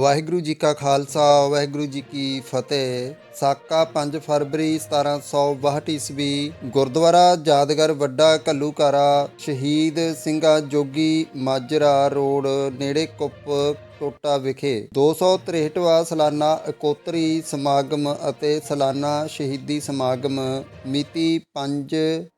ਵਾਹਿਗੁਰੂ ਜੀ ਕਾ ਖਾਲਸਾ, ਵਾਹਿਗੁਰੂ ਜੀ ਕੀ ਫਤਿਹ। ਸਾਕਾ 5 ਫਰਵਰੀ 1762 ਈਸਵੀ, ਗੁਰਦੁਆਰਾ ਯਾਦਗਾਰ ਵੱਡਾ ਘੱਲੂਕਾਰਾ ਸ਼ਹੀਦ ਸਿੰਘਾ ਜੋਗੀ ਮਾਜਰਾ ਰੋਡ, ਨੇੜੇ ਕੁੱਪ ਟੋਟਾ ਵਿਖੇ। 263ਵਾਂ ਸਾਲਾਨਾ ਇਕੋਤਰੀ ਸਮਾਗਮ ਅਤੇ ਸਾਲਾਨਾ ਸ਼ਹੀਦੀ ਸਮਾਗਮ। ਮਿਤੀ 5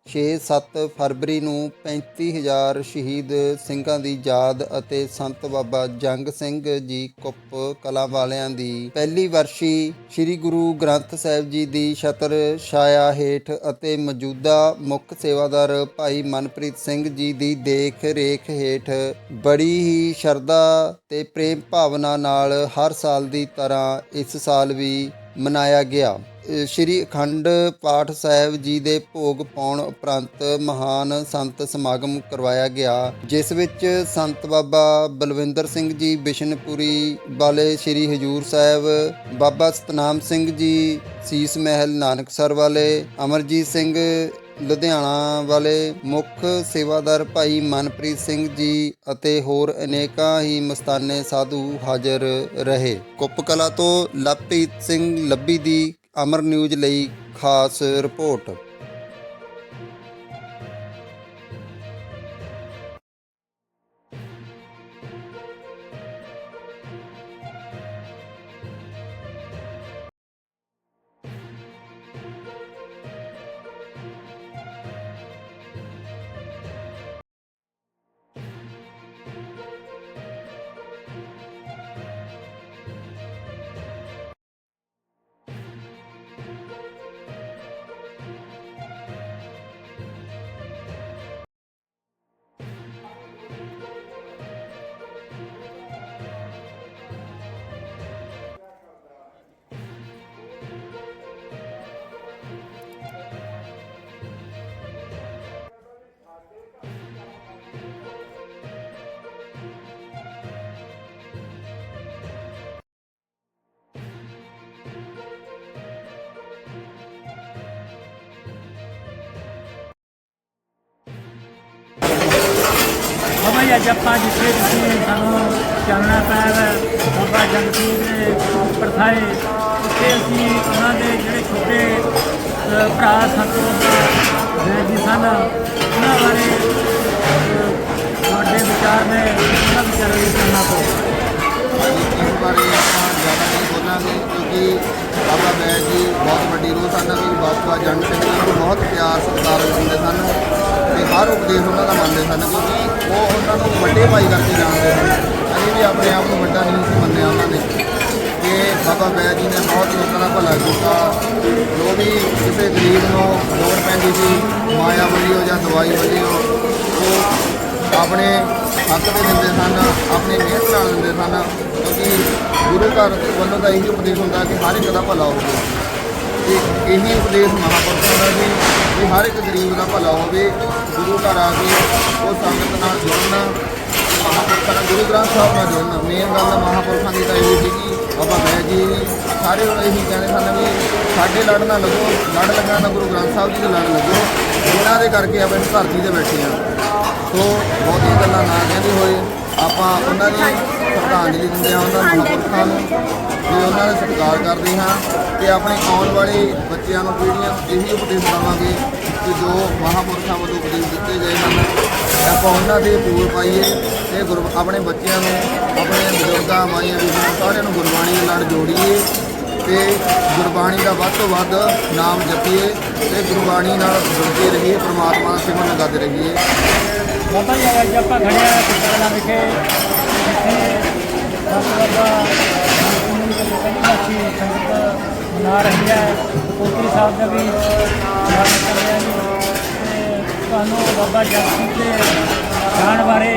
6-7 ਫਰਵਰੀ ਨੂੰ 35000 ਸ਼ਹੀਦ ਸਿੰਘਾਂ ਦੀ ਯਾਦ ਅਤੇ ਸੰਤ ਬਾਬਾ ਜੰਗ ਸਿੰਘ ਜੀ ਕੁੱਪ ਕਲਾਂ ਵਾਲਿਆਂ ਦੀ ਪਹਿਲੀ ਵਰਸ਼ੀ ਸ੍ਰੀ ਗੁਰੂ ਗ੍ਰੰਥ ਸਾਹਿਬ ਜੀ ਦੀ ਛਤਰ ਛਾਇਆ ਹੇਠ ਅਤੇ ਮੌਜੂਦਾ ਮੁੱਖ ਸੇਵਾਦਾਰ ਭਾਈ ਮਨਪ੍ਰੀਤ ਸਿੰਘ ਜੀ ਦੀ ਦੇਖ ਰੇਖ ਹੇਠ ਬੜੀ ਹੀ ਸ਼ਰਧਾ ਤੇ ਪ੍ਰੇਮ ਭਾਵਨਾ ਨਾਲ ਹਰ ਸਾਲ ਦੀ ਤਰ੍ਹਾਂ ਇਸ ਸਾਲ ਵੀ ਮਨਾਇਆ ਗਿਆ। ਸ਼੍ਰੀ ਅਖੰਡ ਪਾਠ ਸਾਹਿਬ ਜੀ ਦੇ ਭੋਗ ਪਾਉਣ ਉਪਰੰਤ ਮਹਾਨ ਸੰਤ ਸਮਾਗਮ ਕਰਵਾਇਆ ਗਿਆ, ਜਿਸ ਵਿੱਚ ਸੰਤ ਬਾਬਾ ਬਲਵਿੰਦਰ ਸਿੰਘ ਜੀ, ਬਿਸ਼ਨਪੁਰੀ ਵਾਲੇ ਸ਼੍ਰੀ ਹਜੂਰ ਸਾਹਿਬ, ਬਾਬਾ ਸਤਨਾਮ ਸਿੰਘ ਜੀ, ਸੀਸ ਮਹਿਲ ਨਾਨਕਸਰ ਵਾਲੇ, ਅਮਰਜੀਤ ਸਿੰਘ ਲੁਧਿਆਣਾ ਵਾਲੇ, ਮੁੱਖ ਸੇਵਾਦਾਰ ਭਾਈ ਮਨਪ੍ਰੀਤ ਸਿੰਘ ਜੀ ਅਤੇ ਹੋਰ ਅਨੇਕਾਂ ਹੀ ਮਸਤਾਨੇ ਸਾਧੂ ਹਾਜ਼ਰ ਰਹੇ। ਕੁੱਪਕਲਾ ਤੋਂ ਲਵਪ੍ਰੀਤ ਸਿੰਘ ਲੱਭੀ ਦੀ ਅਮਰ ਨਿਊਜ਼ ਲਈ ਖਾਸ ਰਿਪੋਰਟ। ਜੀ ਅੱਜ ਆਪਾਂ ਜਿੱਥੇ ਤੁਸੀਂ ਸਾਨੂੰ ਚੱਲਣਾ ਪਿਆ ਹੈ ਬਾਬਾ ਜੰਗ ਸਿੰਘ ਦੇ ਪ੍ਰਥਾਏ, ਉੱਥੇ ਅਸੀਂ ਉਹਨਾਂ ਦੇ ਜਿਹੜੇ ਛੋਟੇ ਭਰਾ ਸੰਤ ਬਾਬਾ ਜੀ ਸਨ, ਉਹਨਾਂ ਬਾਰੇ ਤੁਹਾਡੇ ਵਿਚਾਰ ਨੇ ਉਹਨਾਂ ਵਿਚਾਰਾਂ ਲਈ ਕਰਨਾ ਪਊ। ਇਸ ਬਾਰੇ ਆਪਾਂ ਜ਼ਿਆਦਾ ਨਹੀਂ ਬੋਲਾਂਗੇ ਕਿਉਂਕਿ ਬਾਬਾ ਬੈਦ ਜੀ ਬਹੁਤ ਵੱਡੀ ਰੂਹ ਸਨ ਕਿ ਬਾਬਾ ਜਨ ਸਿੰਘ ਜੀ ਨੂੰ ਬਹੁਤ ਪਿਆਰ ਸਤਿਕਾਰ ਦਿੰਦੇ ਸਨ। ਤੇ ਹਰ ਉਪਦੇਸ਼ ਉਹਨਾਂ ਦਾ ਮੰਨਦੇ ਸਨ ਕਿਉਂਕਿ ਉਹ ਉਹਨਾਂ ਨੂੰ ਵੱਡੇ ਭਾਈ ਕਰਕੇ ਜਾਣਦੇ ਸਨ ਅਸੀਂ ਵੀ ਆਪਣੇ ਆਪ ਨੂੰ ਵੱਡਾ ਨਹੀਂ ਸੀ ਮੰਨਿਆ ਉਹਨਾਂ ਨੇ। ਕਿ ਬਾਬਾ ਬੈਦ ਜੀ ਨੇ ਬਹੁਤ ਲੋਕਾਂ ਦਾ ਭਲਾ ਕੀਤਾ। ਜੋ ਵੀ ਕਿਸੇ ਗਰੀਬ ਨੂੰ ਲੋੜ ਪੈਂਦੀ ਸੀ, ਮਾਇਆ ਵੱਲੋਂ ਜਾਂ ਦਵਾਈ ਵੱਲੋਂ ਉਹ ਆਪਣੇ ਹੱਕ ਦੇ ਦਿੰਦੇ ਸਨ, ਆਪਣੀ ਮਿਹਨਤ ਨਾਲ ਦਿੰਦੇ ਸਨ। ਕਿਉਂਕਿ ਗੁਰੂ ਘਰ ਵੱਲੋਂ ਦਾ ਇਹੀ ਉਪਦੇਸ਼ ਹੁੰਦਾ ਕਿ ਹਰ ਇੱਕ ਦਾ ਭਲਾ ਹੋਵੇ। ਤੇ ਇਹੀ ਉਪਦੇਸ਼ ਮਹਾਂਪੁਰਸ਼ਾਂ ਦਾ ਸੀ ਕਿ ਹਰ ਇੱਕ ਗਰੀਬ ਦਾ ਭਲਾ ਹੋਵੇ, ਗੁਰੂ ਘਰ ਆ ਕੇ ਉਹ ਸੰਗਤ ਨਾਲ ਜੁੜਨਾ, ਮਹਾਂਪੁਰਖਾਂ ਨਾਲ, ਗੁਰੂ ਗ੍ਰੰਥ ਸਾਹਿਬ ਨਾਲ ਜੁੜਨਾ। ਮੇਨ ਗੱਲ ਮਹਾਂਪੁਰਖਾਂ ਦੀ ਤਾਂ ਇਹ ਸੀਗੀ, ਬਾਬਾ ਬੈਦ ਜੀ ਸਾਰੇ ਉਹ ਇਹੀ ਕਹਿੰਦੇ ਸਨ ਵੀ ਸਾਡੇ ਲੜ ਨਾ ਲੱਗੋ, ਲੜ ਲੱਗਾ ਨਾ ਗੁਰੂ ਗ੍ਰੰਥ ਸਾਹਿਬ ਜੀ ਦੇ ਲੜ ਲੱਗੋ। ਇਹਨਾਂ ਦੇ ਕਰਕੇ ਆਪਾਂ ਇਸ ਧਰਤੀ ਤੇ ਬੈਠੇ ਹਾਂ। ਸੋ ਬਹੁਤੀਆਂ ਗੱਲਾਂ ਨਾ ਕਹਿੰਦੇ ਹੋਏ, ਆਪਾਂ ਉਹਨਾਂ ਦੀ ਸ਼ਰਧਾਂਜਲੀ ਦਿੰਦੇ ਹਾਂ ਉਹਨਾਂ ਮਹਾਂਪੁਰਖਾਂ ਨੂੰ ਤੇ ਉਹਨਾਂ ਦਾ ਸਤਿਕਾਰ ਕਰਦੇ ਹਾਂ ਤੇ ਆਪਣੇ ਆਉਣ ਵਾਲੇ ਬੱਚਿਆਂ ਨੂੰ ਪੀੜ੍ਹੀਆਂ ਨੂੰ ਇਹੀ ਉਪਦੇਸ਼ ਦੇਵਾਂਗੇ ਕਿ ਜੋ ਮਹਾਂਪੁਰਖਾਂ ਵੱਲੋਂ ਉਪਦੇਸ਼ ਦਿੱਤੇ ਗਏ ਹਨ ਆਪਾਂ ਉਹਨਾਂ ਦੇ ਪੂਰ ਪਾਈਏ ਤੇ ਗੁਰੂ ਆਪਣੇ ਬੱਚਿਆਂ ਨੂੰ ਆਪਣੇ ਬਜ਼ੁਰਗਾਂ ਮਾਈਆਂ ਬੀਬੀਆਂ ਨੂੰ ਸਾਰਿਆਂ ਨੂੰ ਗੁਰਬਾਣੀ ਦੇ ਨਾਲ ਜੋੜੀਏ ਤੇ ਗੁਰਬਾਣੀ ਦਾ ਵੱਧ ਤੋਂ ਵੱਧ ਨਾਮ ਜਪੀਏ ਤੇ ਗੁਰਬਾਣੀ ਨਾਲ ਜੁੜਦੇ ਰਹੀਏ ਪ੍ਰਮਾਤਮਾ ਦਾ ਸਿਮਰਨ ਕਰਦੇ ਰਹੀਏ। ਬਾਬਾ ਜੀ ਅੱਜ ਆਪਾਂ ਕੁੱਤਲਾ ਵਿਖੇ ਜਿੱਥੇ ਸੰਤ ਬਾਬਾ ਜੀ ਸੰਗਤ ਮਨਾ ਰਹੀ ਹੈ ਕੋਤਰੀ ਸਾਹਿਬ ਦਾ ਵੀ ਸਵਾਗਤ ਕਰ ਰਿਹਾ ਜੀ ਤੇ ਤੁਹਾਨੂੰ ਬਾਬਾ ਜਗ ਸਿੰਘ ਦੇ ਜਾਣ ਬਾਰੇ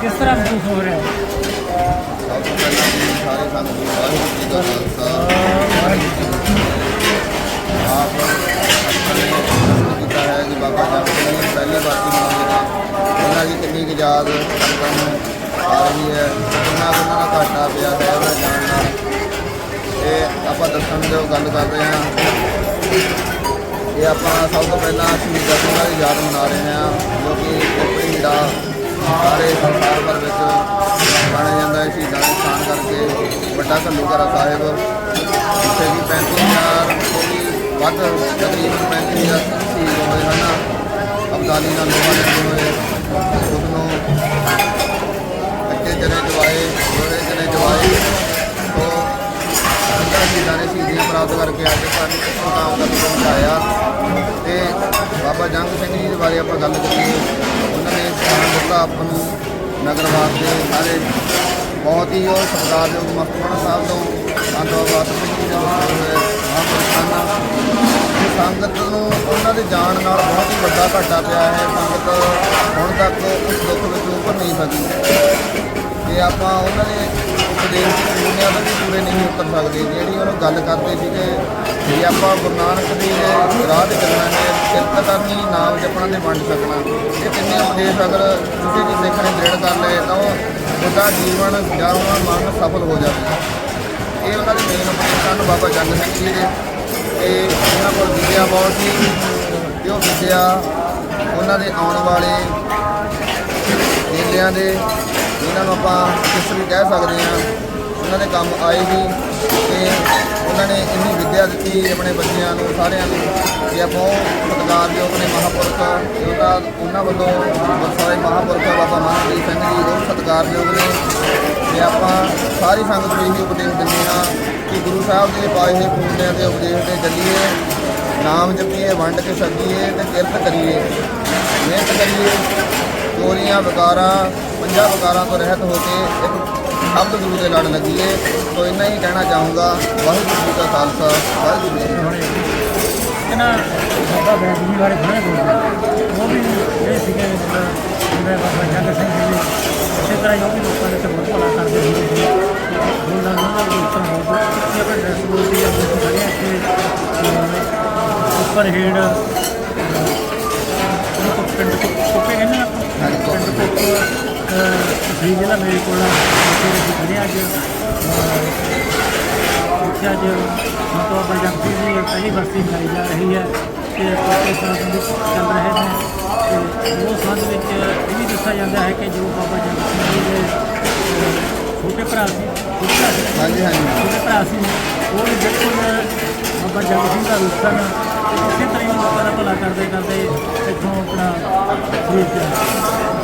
ਕਿਸ ਤਰ੍ਹਾਂ ਮਹਿਸੂਸ ਹੋ ਰਿਹਾ ਹੈ ਪਹਿਲਾਂ ਵਾਹਿਗੁਰੂ ਜੀ ਦਾ ਵਾਹਿਗੁਰੂ ਜੀ ਕੀਤਾ ਹੈ ਕਿ ਬਾਬਾ ਜਗ ਸਿੰਘ ਪਹਿਲੇ ਪਹਿਲੀ ਬਾਤੀ ਮਨਾਉਂਦੇ ਉਹਨਾਂ ਦੀ ਕਿੰਨੀ ਕੁ ਯਾਦ ਸੰਗਤਾਂ ਨੂੰ ਆ ਰਹੀ ਹੈ। ਕਿੰਨਾ ਕੁ ਉਹਨਾਂ ਦਾ ਘਾਟਾ ਪਿਆ ਹੈ ਉਹਦਾ ਜਾਣ ਨਾਲ ਇਹ ਆਪਾਂ ਦੱਸਣ ਦੀ ਗੱਲ ਕਰਦੇ ਹਾਂ। ਇਹ ਆਪਾਂ ਸਭ ਤੋਂ ਪਹਿਲਾਂ ਸ਼ਹੀਦਾਂ ਸਿੰਘਾਂ ਦੀ ਯਾਦ ਮਨਾ ਰਹੇ ਹਾਂ, ਜੋ ਕਿ ਆਪਣੀ ਜਿਹੜਾ ਸਾਰੇ ਸੰਸਾਰ ਭਰ ਵਿੱਚ ਮੰਨਿਆ ਜਾਂਦਾ ਹੈ। ਸ਼ਹੀਦਾਂ ਦੇ ਸਥਾਨ ਕਰਕੇ ਵੱਡਾ ਘੱਲੂਘਾਰਾ ਸਾਹਿਬ, ਜਿੱਥੇ ਵੀ 35000 ਤੋਂ ਵੀ ਵੱਧ ਤਕਰੀਬਨ 35000 ਸ਼ਹੀਦ ਹੋਏ ਹਨ। ਅਬਦਾਲੀ ਨਾਲ ਲੋਹਾ ਲੈਂਦੇ ਹੋਏ ਉਸ ਨੂੰ ਕੱਚੇ ਜਵਾਏ ਲੋੜੇ ਚਨੇ ਜਵਾਏ। ਤੋਂ ਅੰਦਰ ਸ਼ਹੀਦਾਂ ਨੇ ਸ਼ਹੀਦੀਆਂ ਪ੍ਰਾਪਤ ਕਰਕੇ ਅੱਜ ਸਾਨੂੰ ਇੱਥੋਂ ਮੁਕਾਮ ਤੱਕ ਪਹੁੰਚਾਇਆ ਤੇ ਬਾਬਾ ਜੰਗ ਸਿੰਘ ਜੀ ਦੇ ਬਾਰੇ ਆਪਾਂ ਗੱਲ ਕਰੀਏ। ਉਹਨਾਂ ਨੇ ਸਥਾਨ ਦਿੱਤਾ ਆਪਾਂ ਨੂੰ ਨਗਰ ਵਾਸਤੇ ਸਾਰੇ। ਬਹੁਤ ਹੀ ਉਹ ਸਤਿਕਾਰਯੋਗ ਮਸਤਮਾਨ ਸਾਹਿਬ ਤੋਂ ਸੰਤ ਬਾਬਾ ਸਿੰਘ ਜੀ ਦੇ ਵਸੋਂ ਸੰਗਤ ਨੂੰ ਉਹਨਾਂ ਦੇ ਜਾਣ ਨਾਲ ਬਹੁਤ ਹੀ ਵੱਡਾ ਘਾਟਾ ਪਿਆ ਹੈ। ਸੰਗਤ ਹੁਣ ਤੱਕ ਉਸ ਦੁੱਖ ਵਿੱਚ ਉੱਪਰ ਨਹੀਂ ਸਕੀ। ਜੇ ਆਪਾਂ ਉਹਨਾਂ ਦੇ ਉਪਦੇਸ਼ ਦੀ ਦੁਨੀਆ ਤੋਂ ਵੀ ਪੂਰੇ ਨਹੀਂ ਉਤਰ ਸਕਦੇ, ਜਿਹੜੀ ਉਹਨੂੰ ਗੱਲ ਕਰਦੇ ਸੀਗੇ ਜੇ ਆਪਾਂ ਗੁਰੂ ਨਾਨਕ ਦੇ ਰਾਹ ਤੇ ਚੱਲਣਾ ਹੈ ਕਿਰਤ ਕਰਨੀ ਨਾਮ ਜਪਣਾ ਤੇ ਵੰਡ ਸਕਣਾ, ਇਹ ਤਿੰਨੇ ਉਪਦੇਸ਼ ਅਗਰ ਕਿਸੇ ਵੀ ਸਿੱਖ ਨੇ ਦ੍ਰਿੜ ਕਰ ਲਏ, ਤਾਂ ਉਹ ਉਹਦਾ ਜੀਵਨ ਜਾਂ ਉਹਦਾ ਮਨ ਸਫਲ ਹੋ ਜਾਂਦਾ। ਇਹ ਉਹਨਾਂ ਦੇ ਮੇਨ ਉਪਦੇਸ਼ ਹਨ ਬਾਬਾ ਜੰਗ ਸਿੰਘ ਜੀ ਦੇ। ਤੇ ਉਹਨਾਂ ਕੋਲ ਵਿਦਿਆ ਬਹੁਤ ਸੀ, ਤੇ ਉਹ ਵਿਦਿਆ ਉਹਨਾਂ ਦੇ ਆਉਣ ਵਾਲੇ ਮੇਲਿਆਂ ਦੇ ਇਹਨਾਂ ਨੂੰ ਆਪਾਂ ਕਿਸ ਵੀ ਕਹਿ ਸਕਦੇ ਹਾਂ, ਉਹਨਾਂ ਦੇ ਕੰਮ ਆਏ ਆਏਗੀ ਤੇ ਉਹਨਾਂ ਨੇ ਇੰਨੀ ਵਿਦਿਆ ਦਿੱਤੀ ਆਪਣੇ ਬੱਚਿਆਂ ਨੂੰ, ਸਾਰਿਆਂ ਨੂੰ ਕਿ ਆਪਾਂ ਉਹ ਸਤਿਕਾਰਯੋਗ ਨੇ ਮਹਾਂਪੁਰਖ ਤੇ ਉਹਨਾਂ ਉਹਨਾਂ ਵੱਲੋਂ ਸਾਰੇ ਮਹਾਂਪੁਰਖ ਬਾਬਾ ਮਹਾਂਦੀਪ ਸਿੰਘ ਜੀ, ਉਹ ਸਤਿਕਾਰਯੋਗ ਨੇ ਤੇ ਆਪਾਂ ਸਾਰੀ ਸੰਗਤ ਨੂੰ ਇਹੀ ਉਪਦੇਸ਼ ਦਿੰਦੇ ਹਾਂ ਕਿ ਗੁਰੂ ਸਾਹਿਬ ਦੇ ਪਾਏ ਹੋਏ ਪੂਰਨਿਆਂ ਦੇ ਉਪਦੇਸ਼ ਤੇ ਚੱਲੀਏ, ਨਾਮ ਜਪੀਏ, ਵੰਡ ਕੇ ਛਕੀਏ ਤੇ ਕਿਰਤ ਕਰੀਏ। ਮਿਹਨਤ ਕਰੀਏ ਚੋਰੀਆਂ ਵਿਕਾਰਾਂ ਪੰਜਾਂ ਵਿਕਾਰਾਂ ਤੋਂ ਰਹਿਤ ਹੋ ਕੇ ਇੱਕ ਸ਼ਬਦ ਗੁਰੂ ਦੇ ਲੜ ਲੱਗੀਏ ਸੋ ਇੰਨਾ ਹੀ ਕਹਿਣਾ ਚਾਹੂੰਗਾ, ਵਾਹਿਗੁਰੂ ਜੀ ਕਾ ਖਾਲਸਾ, ਵਾਹਿਗੁਰੂ ਜੀ ਕੀ ਫਤਿਹ। ਇਹਨਾਂ ਬਾਬਾ ਬੈਦ ਜੀ ਬਾਰੇ ਥੋੜ੍ਹਾ ਬੋਲਦੇ ਉਹ ਵੀ ਇਹ ਸੀਗੇ ਜਿਵੇਂ ਬਾਬਾ ਜੰਗ ਸਿੰਘ ਜੀ। ਇਸੇ ਤਰ੍ਹਾਂ ਹੀ ਉਹ ਵੀ ਲੋਕਾਂ ਦੇ ਤੇ ਬਹੁਤ ਭਲਾ ਕਰਦੇ ਸੀਗੇ। ਬੋਲਦਾ ਉਹਨਾਂ ਦਾ ਉਸ ਤਰ੍ਹਾਂ ਬਹੁਤ ਆਪਣੇ ਡਰੈਸ ਬੋਲਦੀ ਆ ਤੁਸੀਂ ਇੱਥੇ। ਉੱਪਰ ਹੇੜ ਸੀ ਜਿਹੜਾ ਮੇਰੇ ਕੋਲ। ਆ ਅੱਜ। ਇੱਥੇ ਅੱਜ ਮਤਲਬ ਪੰਜਾਬੀ ਦੀ ਪਹਿਲੀ ਬਰਸੀ ਮਨਾਈ ਜਾ ਰਹੀ ਹੈ ਤੇ ਕੋਕੇ ਸੰਤ ਵੀ ਚੱਲ ਰਹੇ ਨੇ। ਤੇ ਉਹ ਸੰਤ ਵਿੱਚ ਇਹ ਵੀ ਦੱਸਿਆ ਜਾਂਦਾ ਹੈ ਕਿ ਜੋ ਬਾਬਾ ਜੰਗ ਸਿੰਘ ਜੀ ਦੇ ਛੋਟੇ ਭਰਾ ਸੀ ਹਾਂਜੀ ਹਾਂਜੀ। ਛੋਟੇ ਭਰਾ ਸੀ ਉਹ ਵੀ ਬਿਲਕੁਲ ਬਾਬਾ ਜੰਗ ਸਿੰਘ ਦਾ ਰੂਪ ਸਨ। ਇਸੇ ਤਰ੍ਹਾਂ ਲੋਕਾਂ ਦਾ ਭਲਾ ਕਰਦੇ ਕਰਦੇ ਇੱਥੋਂ ਆਪਣਾ ਸ਼ਹੀਦ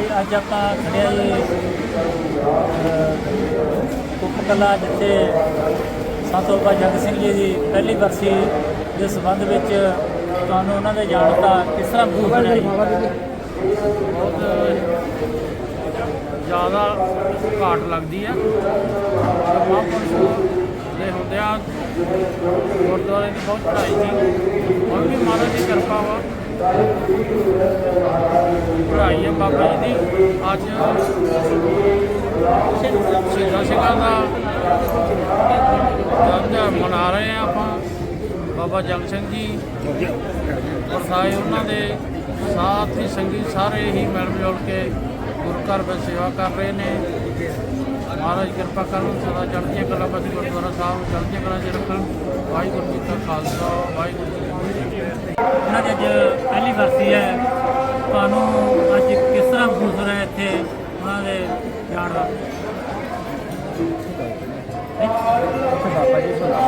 ਇਹ ਅੱਜ ਆਪਾਂ ਖੜਿਆ ਜੀ ਕੁੱਕ ਕਲਾ ਜਿੱਥੇ ਸੰਤ ਬਾਬਾ ਜੰਗ ਸਿੰਘ ਜੀ ਦੀ ਪਹਿਲੀ ਬਰਸੀ ਦੇ ਸੰਬੰਧ ਵਿੱਚ ਤੁਹਾਨੂੰ ਉਹਨਾਂ ਦੇ ਜਾਣ ਦਾ ਕਿਸ ਤਰ੍ਹਾਂ ਮਹਿਸੂਸ ਹੋਇਆ ਬਹੁਤ ਜ਼ਿਆਦਾ ਘਾਟ ਲੱਗਦੀ ਹੈ। ਮਹਾਂਪੁਰਸ਼ ਦੇ ਹੁੰਦਿਆਂ ਗੁਰਦੁਆਰੇ ਦੀ ਬਹੁਤ ਪੜ੍ਹਾਈ ਸੀ। ਹੁਣ ਵੀ ਮਹਾਰਾਜ ਦੀ ਕਿਰਪਾ ਵਾ। ਪੜ੍ਹਾਈ ਹੈ ਬਾਬਾ ਜੀ ਦੀ। ਅੱਜ ਸ਼ਹੀਦਾਂ ਸਿੰਘਾਂ ਦਾ ਜਨਮ ਮਨਾ ਰਹੇ ਹਾਂ ਆਪਾਂ। ਬਾਬਾ ਜੰਗ ਸਿੰਘ ਜੀ ਵਰਸਾਏ ਉਹਨਾਂ ਦੇ ਸਾਥ ਹੀ ਸੰਗੀ ਸਾਰੇ ਹੀ ਮਿਲ ਜੁਲ ਕੇ ਗੁਰੂ ਘਰ ਵਿੱਚ ਸੇਵਾ ਕਰ ਰਹੇ ਨੇ। ਮਹਾਰਾਜ ਕਿਰਪਾ ਕਰਨ ਸਦਾ ਚੜ੍ਹਦੀਆਂ ਕਲਾ ਵਿੱਚ ਗੁਰਦੁਆਰਾ ਸਾਹਿਬ ਚੜ੍ਹਦੀਆਂ ਕਲਾ 'ਚ ਰੱਖਣ। ਵਾਹਿਗੁਰੂ ਜੀ ਕਾ ਖਾਲਸਾ, ਵਾਹਿਗੁਰੂ ਜੀ ਕੀ ਫਤਿਹ। ਉਹਨਾਂ ਦੀ ਅੱਜ ਪਹਿਲੀ ਬਰਸੀ ਹੈ। ਤੁਹਾਨੂੰ ਅੱਜ ਕਿਸ ਤਰ੍ਹਾਂ ਗੁਜ਼ਰ ਹੈ ਇੱਥੇ? ਉਹਨਾਂ ਦੇ ਜਾਣ ਦਾ। ਬਾਬਾ ਜੀ ਸੁਣਾ